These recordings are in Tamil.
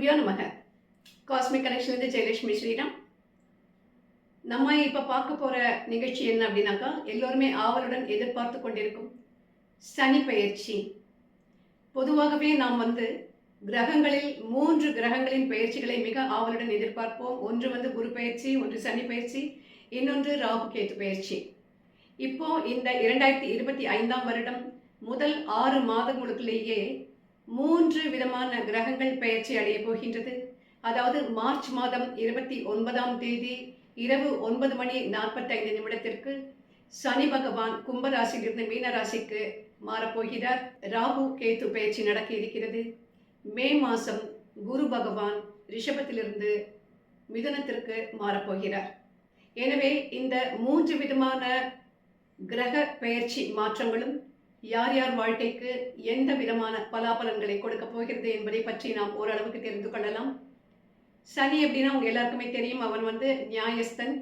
குருபியோ நமக காஸ்மிக் கனெக்ஷன்லேருந்து ஜெயலட்சுமி ஸ்ரீராம். நம்ம இப்போ பார்க்க போகிற நிகழ்ச்சி என்ன அப்படின்னாக்கா எல்லோருமே ஆவலுடன் எதிர்பார்த்து கொண்டிருக்கும் சனி பயிற்சி பொதுவாகவே நாம் வந்து கிரகங்களில் மூன்று கிரகங்களின் பயிற்சிகளை மிக ஆவலுடன் எதிர்பார்ப்போம். ஒன்று வந்து குரு பயிற்சி ஒன்று சனி பயிற்சி இன்னொன்று ராகு கேத்து பயிற்சி இப்போ இந்த இரண்டாயிரத்தி இருபத்தி ஐந்தாம் வருடம் முதல் ஆறு மாதங்களுக்குள்ளேயே மூன்று விதமான கிரகங்கள் பெயர்ச்சி அடைய போகின்றது. அதாவது மார்ச் மாதம் இருபத்தி ஒன்பதாம் தேதி இரவு ஒன்பது மணி நாற்பத்தைந்து நிமிடத்திற்கு சனி பகவான் கும்பராசியிலிருந்து மீனராசிக்கு மாறப்போகிறார் ராகு கேத்து பயிற்சி நடக்க இருக்கிறது. மே மாதம் குரு பகவான் ரிஷபத்திலிருந்து மிதுனத்திற்கு மாறப்போகிறார் எனவே இந்த மூன்று விதமான கிரக பெயர்ச்சி மாற்றங்களும் யார் யார் வாழ்க்கைக்கு எந்த விதமான பலாபலன்களை கொடுக்க போகிறது என்பதை பற்றி நாம் ஓரளவுக்கு தெரிந்து கொள்ளலாம். சனி அப்படின்னா உங்க எல்லாருக்குமே தெரியும் அவன் வந்து நியாயஸ்தன்.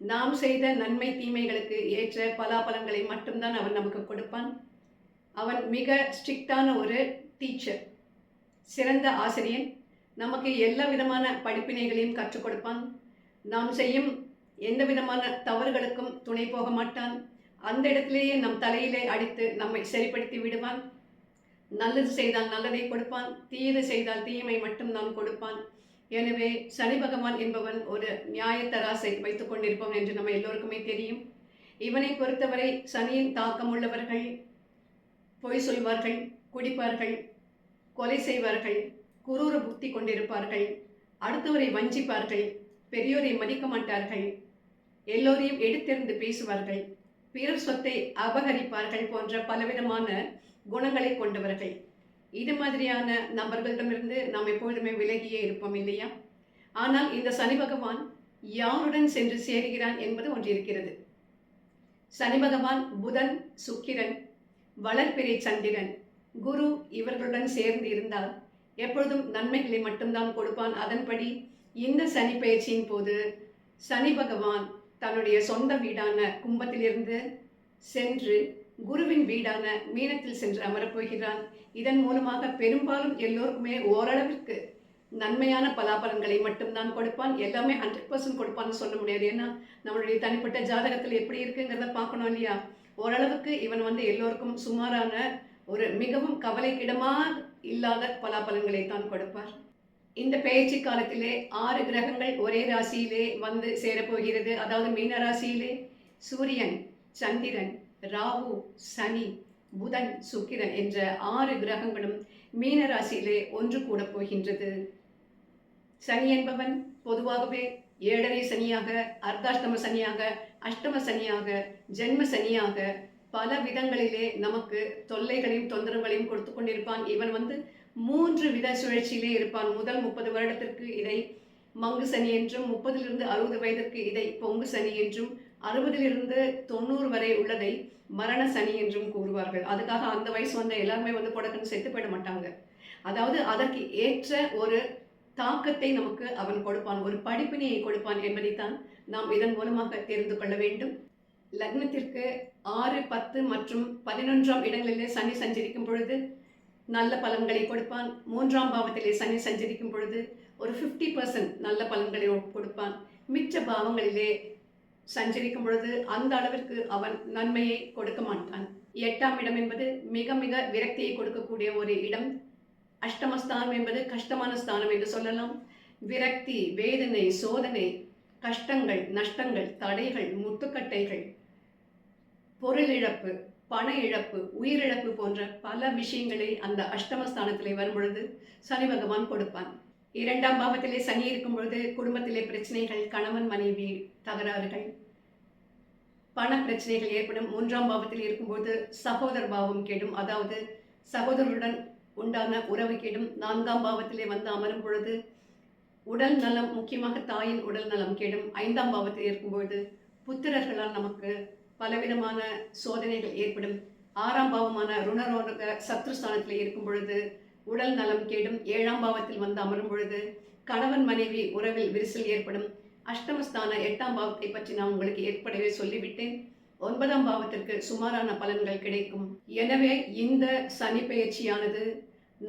நாம் செய்த நன்மை தீமைகளுக்கு ஏற்ற பலாபலன்களை மட்டும்தான் அவன் நமக்கு கொடுப்பான். அவன் மிக ஸ்ட்ரிக்டான ஒரு டீச்சர் சிறந்த ஆசிரியன். நமக்கு எல்லா விதமான படிப்பினைகளையும் கற்றுக் கொடுப்பான். நாம் செய்யும் எந்த விதமான தவறுகளுக்கும் துணை போக மாட்டான். அந்த இடத்திலேயே நம் தலையிலே அடித்து நம்மை சரிப்படுத்தி விடுவான். நல்லது செய்தால் நல்லதை கொடுப்பான். தீயது செய்தால் தீயமை மட்டும் தான் கொடுப்பான். எனவே சனி பகவான் என்பவன் ஒரு நியாயத்தராசை வைத்துக் கொண்டிருப்பவன் என்று நம்ம எல்லோருக்குமே தெரியும். இவனை பொறுத்தவரை சனியின் தாக்கம் உள்ளவர்கள் பொய் சொல்வார்கள் குடிப்பார்கள் கொலை செய்வார்கள் குரூர புத்தி கொண்டிருப்பார்கள் அடுத்தவரை வஞ்சிப்பார்கள் பெரியோரை மதிக்க மாட்டார்கள் எல்லோரையும் எடுத்தெறிந்து பேசுவார்கள். பிறர் சொத்தை அபகரிப்பார்கள் போன்ற பலவிதமான குணங்களை கொண்டவர்கள். இது மாதிரியான நபர்களிடமிருந்து நாம் எப்பொழுதுமே விலகியே இருப்போம் இல்லையா? ஆனால் இந்த சனி பகவான் யாருடன் சென்று சேருகிறான் என்பது ஒன்று இருக்கிறது. சனி பகவான் புதன் சுக்கிரன் வளர்பிறை சந்திரன் குரு இவர்களுடன் சேர்ந்து இருந்தால் எப்பொழுதும் நன்மைகளை மட்டும்தான் கொடுப்பான். அதன்படி இந்த சனி பயிற்சியின் போது சனி பகவான் தன்னுடைய சொந்த வீடான கும்பத்திலிருந்து சென்று குருவின் வீடான மீனத்தில் சென்று அமரப்போகிறான் இதன் மூலமாக பெரும்பாலும் எல்லோருக்குமே ஓரளவிற்கு நன்மையான பலாபலன்களை மட்டும்தான் கொடுப்பான். எல்லாமே ஹண்ட்ரட் பர்சன்ட் கொடுப்பான்னு சொல்ல முடியாது. ஏன்னா நம்மளுடைய தனிப்பட்ட ஜாதகத்தில் எப்படி இருக்குங்கிறத பார்க்கணும் இல்லையா? ஓரளவுக்கு இவன் வந்து எல்லோருக்கும் சுமாரான ஒரு மிகவும் கவலைக்கிடமாக இல்லாத பலாபலன்களை தான் கொடுப்பார். இந்த பேச்சு காலத்திலே ஆறு கிரகங்கள் ஒரே ராசியிலே வந்து சேரப்போகிறது. அதாவது மீன ராசியிலே சூரியன் சந்திரன் ராகு சனி புதன் சுக்கிரன் என்ற ஆறு கிரகங்களும் மீன ராசியிலே ஒன்று கூட போகின்றது. சனி என்பவன் பொதுவாகவே ஏழரை சனியாக அர்த்தாஷ்டம சனியாக அஷ்டம சனியாக ஜென்ம சனியாக பல விதங்களிலே நமக்கு தொல்லைகளையும் தொந்தரவுகளையும் கொடுத்து கொண்டிருப்பான். இவன் வந்து மூன்று வித சுழற்சியிலே இருப்பான். முதல் முப்பது வருடத்திற்கு இதை மங்கு சனி என்றும் முப்பதிலிருந்து அறுபது வயதிற்கு இதை பொங்கு சனி என்றும் அறுபதிலிருந்து தொண்ணூறு வரை உள்ளதை மரண சனி என்றும் கூறுவார்கள். அதுக்காக அந்த வயசு வந்த எல்லாருமே வந்து கொடக்குன்னு செத்து போயிட மாட்டாங்க. அதாவது அதற்கு ஏற்ற ஒரு தாக்கத்தை நமக்கு அவன் கொடுப்பான். ஒரு படிப்பினையை கொடுப்பான் என்பதைத்தான் நாம் இதன் மூலமாக தெரிந்து கொள்ள வேண்டும். லக்னத்திற்கு ஆறு பத்து மற்றும் பதினொன்றாம் இடங்களிலே சனி சஞ்சரிக்கும் பொழுது நல்ல பலன்களை கொடுப்பான். மூன்றாம் பாவத்திலே சனி சஞ்சரிக்கும் பொழுது ஒரு ஃபிஃப்டி பர்சன்ட் நல்ல பலன்களை கொடுப்பான். மிச்ச பாவங்களிலே சஞ்சரிக்கும் பொழுது அந்த அளவிற்கு அவன் நன்மையை கொடுக்க மாட்டான். எட்டாம் இடம் என்பது மிக மிக விரக்தியை கொடுக்கக்கூடிய ஒரு இடம். அஷ்டமஸ்தானம் என்பது கஷ்டமான ஸ்தானம் என்று சொல்லலாம். விரக்தி வேதனை சோதனை கஷ்டங்கள் நஷ்டங்கள் தடைகள் முட்டுக்கட்டைகள் பொருளிழப்பு பண இழப்பு உயிரிழப்பு போன்ற பல விஷயங்களை அந்த அஷ்டமஸ்தானத்திலே வரும்பொழுது சனி பகவான் கொடுப்பான் இரண்டாம் பாவத்திலே சனி இருக்கும் பொழுது குடும்பத்திலே பிரச்சனைகள் கணவன் மனைவி தகராறுகள் பண பிரச்சனைகள் ஏற்படும். மூன்றாம் பாவத்தில் இருக்கும்போது சகோதர பாவம் கேடும். அதாவது சகோதரருடன் உண்டான உறவு கேடும். நான்காம் பாவத்திலே வந்து அமரும் பொழுது உடல் நலம் முக்கியமாக தாயின் உடல் நலம் கேடும். ஐந்தாம் பாவத்தில் இருக்கும்பொழுது புத்திரர்களால் நமக்கு பலவிதமான சோதனைகள் ஏற்படும். ஆறாம் பாவமான ருணரோக சத்ருஸ்தானத்தில் இருக்கும் பொழுது உடல் நலம் கேடும் ஏழாம் பாவத்தில் வந்து அமரும் பொழுது கணவன் மனைவி உறவில் விரிசல் ஏற்படும். அஷ்டமஸ்தான எட்டாம் பாவத்தை பற்றி நான் உங்களுக்கு ஏற்படவே சொல்லிவிட்டேன். ஒன்பதாம் பாவத்திற்கு சுமாரான பலன்கள் கிடைக்கும். எனவே இந்த சனி பெயர்ச்சியானது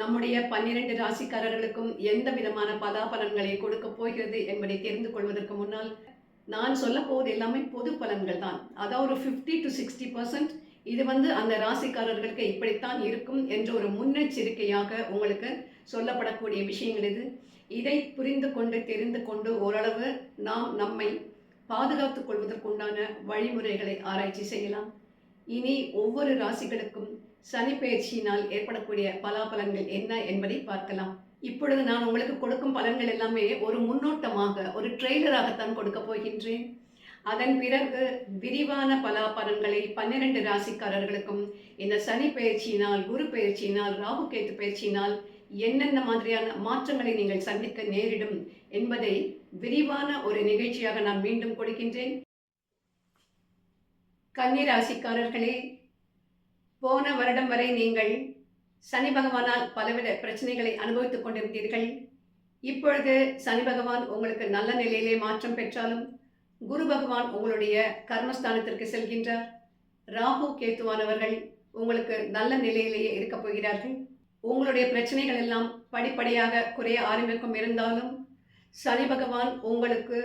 நம்முடைய பன்னிரண்டு ராசிக்காரர்களுக்கும் எந்த விதமான பலாபலன்களை கொடுக்க போகிறது என்பதை தெரிந்து கொள்வதற்கு முன்னால் நான் சொல்ல போவது எல்லாமே பொது பலன்கள் தான் அதாவது ஒரு ஃபிஃப்டி டு சிக்ஸ்டி பர்சன்ட் இது வந்து அந்த ராசிக்காரர்களுக்கு இப்படித்தான் இருக்கும் என்ற ஒரு முன்னெச்சரிக்கையாக உங்களுக்கு சொல்லப்படக்கூடிய விஷயங்கள் இது. இதை புரிந்து கொண்டு தெரிந்து கொண்டு ஓரளவு நாம் நம்மை பாதுகாத்துக் கொள்வதற்குண்டான வழிமுறைகளை ஆராய்ச்சி செய்யலாம். இனி ஒவ்வொரு ராசிகளுக்கும் சனி பயிற்சியினால் ஏற்படக்கூடிய பலாபலன்கள் என்ன என்பதை பார்க்கலாம். இப்பொழுது நான் உங்களுக்கு கொடுக்கும் பலன்கள் எல்லாமே ஒரு முன்னோட்டமாக ஒரு ட்ரெய்லராகத்தான் கொடுக்க போகின்றேன். அதன் பிறகு விரிவான பலா பலன்களை பன்னிரண்டு ராசிக்காரர்களுக்கும் இந்த சனி பயிற்சியினால் குரு பயிற்சியினால் ராகு கேத்து பயிற்சியினால் என்னென்ன மாதிரியான மாற்றங்களை நீங்கள் சந்திக்க நேரிடும் என்பதை விரிவான ஒரு நிகழ்ச்சியாக நான் மீண்டும் கொடுக்கின்றேன். கன்னி ராசிக்காரர்களே போன வருடம் வரை நீங்கள் சனி பகவானால் பலவித பிரச்சனைகளை அனுபவித்துக் கொண்டிருந்தீர்கள். இப்பொழுது சனி பகவான் உங்களுக்கு நல்ல நிலையிலே மாற்றம் பெற்றாலும் குரு பகவான் உங்களுடைய கர்மஸ்தானத்திற்கு செல்கின்றார். ராகு கேத்துவானவர்கள் உங்களுக்கு நல்ல நிலையிலேயே இருக்கப் போகிறார்கள். உங்களுடைய பிரச்சனைகள் எல்லாம் படிப்படியாக குறைய ஆரம்பிக்கும் இருந்தாலும் சனி பகவான் உங்களுக்கு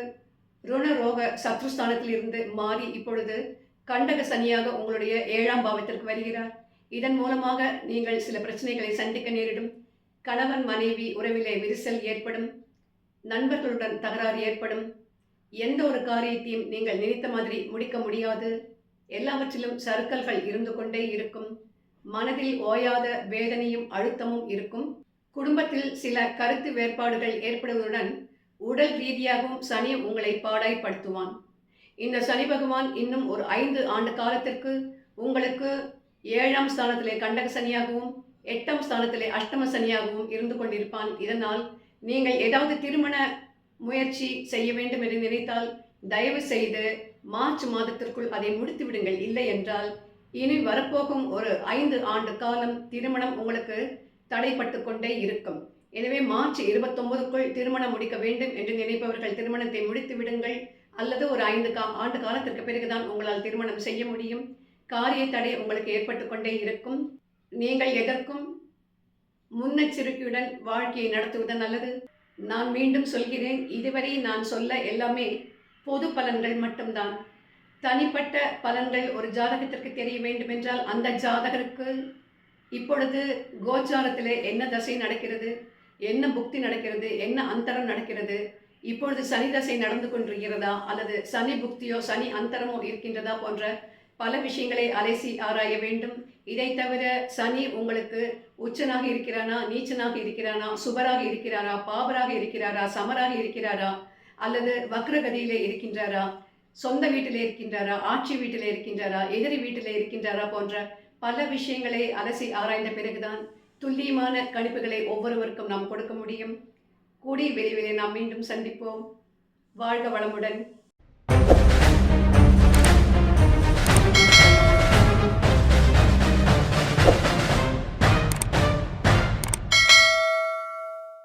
ருண ரோக சத்ருஸ்தானத்தில் இருந்து மாறி இப்பொழுது கண்டக சனியாக உங்களுடைய ஏழாம் பாவத்திற்கு வருகிறார். இதன் மூலமாக நீங்கள் சில பிரச்சனைகளை சந்திக்க நேரிடும். கணவன் மனைவி உறவிலே விரிசல் ஏற்படும். நண்பர்களுடன் தகராறு ஏற்படும். எந்த ஒரு காரியத்தையும் நீங்கள் நினைத்த மாதிரி முடிக்க முடியாது. எல்லாவற்றிலும் சறுக்கல்கள் இருந்து கொண்டே இருக்கும். மனதில் ஓயாத வேதனையும் அழுத்தமும் இருக்கும். குடும்பத்தில் சில கருத்து வேறுபாடுகள் ஏற்படுவதுடன் உடல் ரீதியாகவும் சனி உங்களை பாடாய்ப்படுத்துவான். இந்த சனி பகவான் இன்னும் ஒரு ஐந்து ஆண்டு காலத்திற்கு உங்களுக்கு ஏழாம் ஸ்தானத்திலே கண்டக சனியாகவும் எட்டாம் ஸ்தானத்திலே அஷ்டம சனியாகவும் இருந்து கொண்டிருப்பான். இதனால் நீங்கள் ஏதாவது திருமண முயற்சி செய்ய வேண்டும் என்று நினைத்தால் தயவு செய்து மார்ச் மாதத்திற்குள் அதை முடித்து விடுங்கள். இல்லை என்றால் இனி வரப்போகும் ஒரு ஐந்து ஆண்டு காலம் திருமணம் உங்களுக்கு தடைப்பட்டு கொண்டே இருக்கும். எனவே மார்ச் இருபத்தொன்பதுக்குள் திருமணம் முடிக்க வேண்டும் என்று நினைப்பவர்கள் திருமணத்தை முடித்து விடுங்கள். அல்லது ஒரு ஐந்து கா ஆண்டு காலத்திற்கு பிறகுதான் உங்களால் திருமணம் செய்ய முடியும். காரிய தடை உங்களுக்கு ஏற்பட்டு கொண்டே இருக்கும். நீங்கள் எதற்கும் முன்னெச்சரிக்கையுடன் வாழ்க்கையை நடத்துவது நல்லது. நான் மீண்டும் சொல்கிறேன் இதுவரை நான் சொல்ல எல்லாமே பொது பலன்கள் மட்டும்தான். தனிப்பட்ட பலன்கள் ஒரு ஜாதகத்திற்கு தெரிய வேண்டுமென்றால் அந்த ஜாதகருக்கு இப்பொழுது கோச்சாரத்தில் என்ன தசை நடக்கிறது என்ன புக்தி நடக்கிறது என்ன அந்தரம் நடக்கிறது இப்பொழுது சனி தசை நடந்து கொண்டிருக்கிறதா அல்லது சனி புக்தியோ சனி அந்தரமோ இருக்கின்றதா போன்ற பல விஷயங்களை அலசி ஆராய வேண்டும். இதை தவிர சனி உங்களுக்கு உச்சனாக இருக்கிறானா நீச்சனாக இருக்கிறானா சுபராக இருக்கிறாரா பாபராக இருக்கிறாரா சமராக இருக்கிறாரா அல்லது வக்ரகதியிலே இருக்கின்றாரா சொந்த வீட்டிலே இருக்கின்றாரா ஆட்சி வீட்டிலே இருக்கின்றாரா எதிரி வீட்டிலே இருக்கின்றாரா போன்ற பல விஷயங்களை அலசி ஆராய்ந்த பிறகுதான் துல்லியமான கணிப்புகளை ஒவ்வொருவருக்கும் நாம் கொடுக்க முடியும். கூடி விரைவிலே நாம் மீண்டும் சந்திப்போம். வாழ்க வளமுடன்.